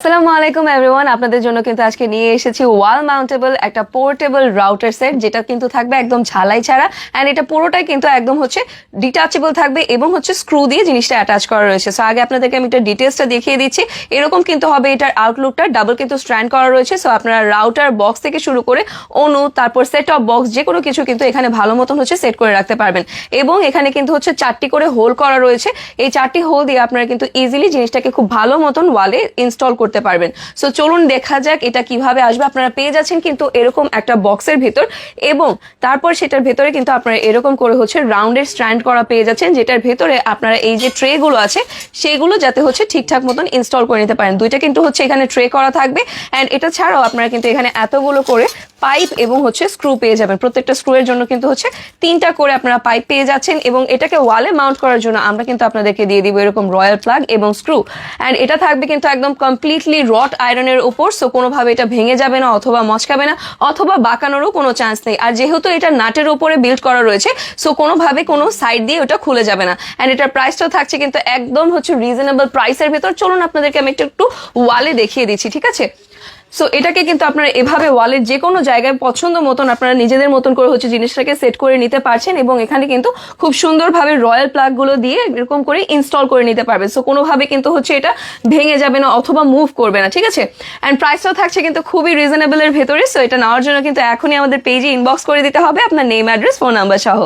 আসসালামু আলাইকুম এভরিওয়ান আপনাদের জন্য কিন্তু আজকে নিয়ে এসেছি ওয়াল মাউন্টেবল একটা পোর্টেবল রাউটার সেট যেটা কিন্তু থাকবে একদম ঝালাই ছাড়া। অ্যান্ড এটা পুরোটাই কিন্তু একদম হচ্ছে ডিটাচেবল থাকবে এবং হচ্ছে স্ক্রু দিয়ে জিনিসটা অ্যাটাচ করা রয়েছে। সো আগে আপনাদেরকে আমি একটা ডিটেলসটা দেখিয়ে দিচ্ছি। এরকম কিন্তু হবে এটার আউটলুকটা ডাবল কিন্তু স্ট্র্যান্ড করা রয়েছে। সো আপনারা রাউটার বক্স থেকে শুরু করে অনু তারপর সেট অফ বক্স যে কোনো কিছু কিন্তু এখানে ভালো মতন হচ্ছে সেট করে রাখতে পারবেন। এবং এখানে কিন্তু হচ্ছে চারটি করে হোল করা রয়েছে। এই চারটি হোল দিয়ে আপনারা কিন্তু ইজিলি জিনিসটাকে খুব ভালো মতন ওয়ালে ইনস্টল করতে পারবেন। সো চলুন দেখা যাক এটা কীভাবে আসবে। আপনারা পেয়ে যাচ্ছেন কিন্তু এরকম একটা বক্সের ভেতর এবং তারপর সেটার ভেতরে কিন্তু আপনারা এরকম করে হচ্ছে রাউন্ডের স্ট্যান্ড করা পেয়ে যাচ্ছেন, যেটার ভেতরে আপনারা এই যে ট্রে গুলো আছে, সেগুলো যাতে হচ্ছে ঠিকঠাক মতন ইনস্টল করে নিতে পারেন। দুইটা কিন্তু হচ্ছে এখানে ট্রে করা থাকবে অ্যান্ড এটা ছাড়াও আপনারা কিন্তু এখানে এতগুলো করে পাইপ এবং হচ্ছে স্ক্রু পেয়ে যাবেন। প্রত্যেকটা স্ক্রু এর জন্য কিন্তু হচ্ছে তিনটা করে আপনারা পাইপ পেয়ে যাচ্ছেন এবং এটাকে ওয়ালে মাউন্ট করার জন্য আমরা কিন্তু আপনাদেরকে দিয়ে দিব এরকম রয়্যাল প্লাগ এবং স্ক্রু অ্যান্ড এটা থাকবে কিন্তু একদম কমপ্লিটলি রট আয়রনের ওপর সো কোনোভাবে এটা ভেঙে যাবে না অথবা মচকাবে না, অথবা বাঁকানোরও কোনো চান্স নেই। আর যেহেতু এটা নাটের ওপরে বিল্ড করা রয়েছে সো কোনোভাবে কোনো সাইড দিয়ে ওটা খুলে যাবে না। অ্যান্ড এটার প্রাইসটাও থাকছে কিন্তু একদম হচ্ছে রিজনেবল প্রাইসের ভেতর। চলুন আপনাদেরকে আমি একটু একটু ওয়ালে দেখিয়ে দিচ্ছি, ঠিক আছে? সো এটাকে কিন্তু আপনারা এভাবে ওয়ালের যে কোনো জায়গায় পছন্দ মতন আপনারা নিজেদের মতন করে হচ্ছে জিনিসটাকে সেট করে নিতে পারছেন এবং এখানে কিন্তু খুব সুন্দরভাবে রয়্যাল প্লাগগুলো দিয়ে এরকম করে ইনস্টল করে নিতে পারবেন। সো কোনোভাবে কিন্তু হচ্ছে এটা ভেঙে যাবে না অথবা মুভ করবে না, ঠিক আছে? অ্যান্ড প্রাইসটাও থাকছে কিন্তু খুবই রিজনেবলের ভেতরে। সো এটা নেওয়ার জন্য কিন্তু এখনই আমাদের পেজে ইনবক্স করে দিতে হবে। আপনার নেম অ্যাড্রেস ফোন নাম্বার সহ।